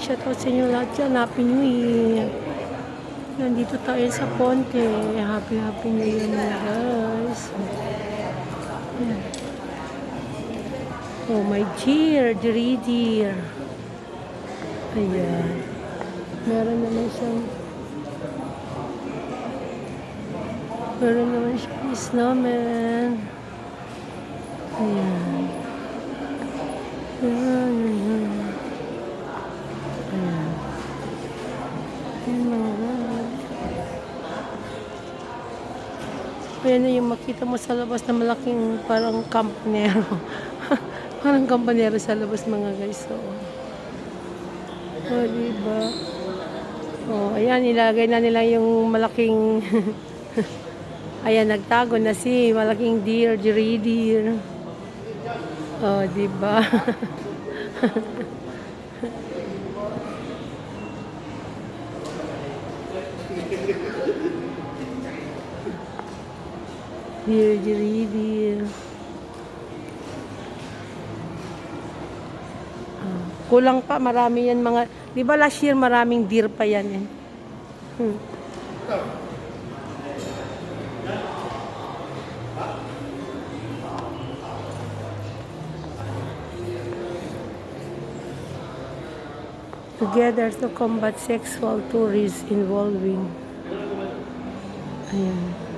Shout out sa inyo lahat dyan. Happy New Year. Nandito tayo sa Ponte. Happy, happy New Year mga guys. Oh, my dear, dear, dear. Ayan. Meron naman siyang Meron naman siyang snowman. Ayan, Ayan yung makita mo sa labas na malaking parang kampanero. parang kampanero sa labas mga guys. So, oh, diba? Oh, ayan, nilagay na nila yung malaking... ayan, nagtago na si malaking deer, deer, deer. Oh, diba? deer, deer, deer. Ah, Kulang pa, marami yan mga... Di ba last year maraming deer pa yan eh? Hmm. Together to combat sexual tourism involving. Ayan.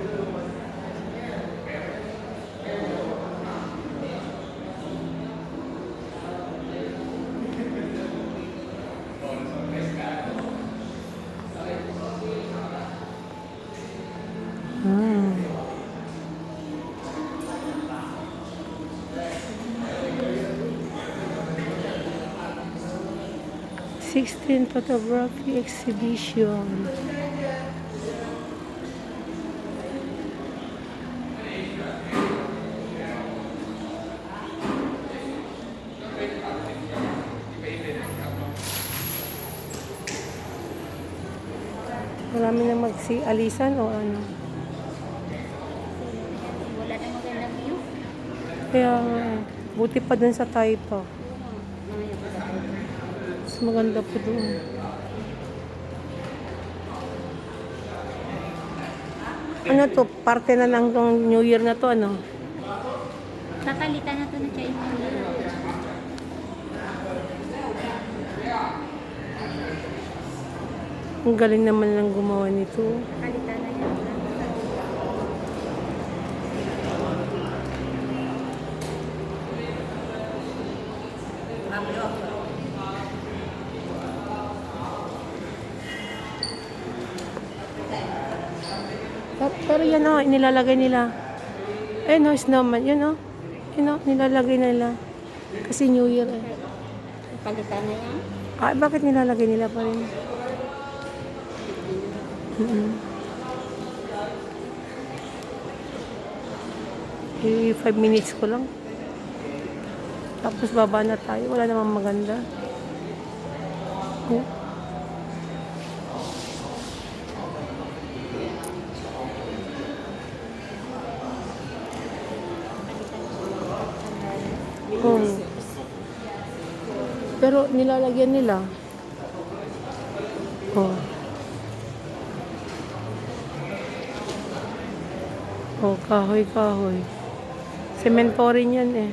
16 photography exhibition. Marami na magsialisan o ano? Wala na magandang view. Kaya buti pa dun sa type. Taipa. Mas maganda pa doon. Ano to? Parte na lang tong New Year na to, ano? Kakalitan na to na siya yung Ang galing naman lang gumawa nito. Kakalitan Pero, yan o, nilalagay nila. Ayun o, snowman. Yan o. Yan o, nilalagay nila. Kasi New Year eh. Kakalitan na yan. Ah, bakit nilalagay nila pa rin? Mm-mm. Eh, five minutes ko lang. Tapos baba na tayo. Wala namang maganda. Oh. Oh. Pero nilalagyan nila. Oh. Oh, kahoy, kahoy. Semento rin yan eh.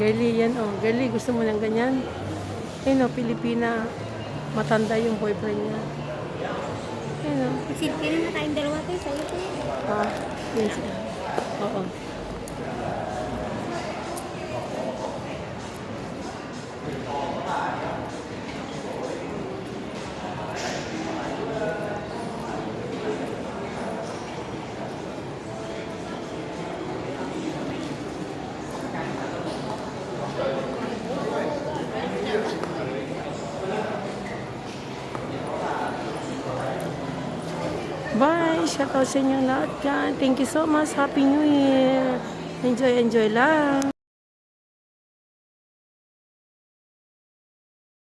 Gali yan oh. Gali, gusto mo ng ganyan? Ayun oh, Pilipina. Matanda yung boyfriend niya. Ayun oh. Silpi na tayong dalawa to sa'yo to. Ah, yun siya. Oo. Bye! Shout out sa inyong lahat dyan. Thank you so much. Happy New Year! Enjoy, enjoy lang.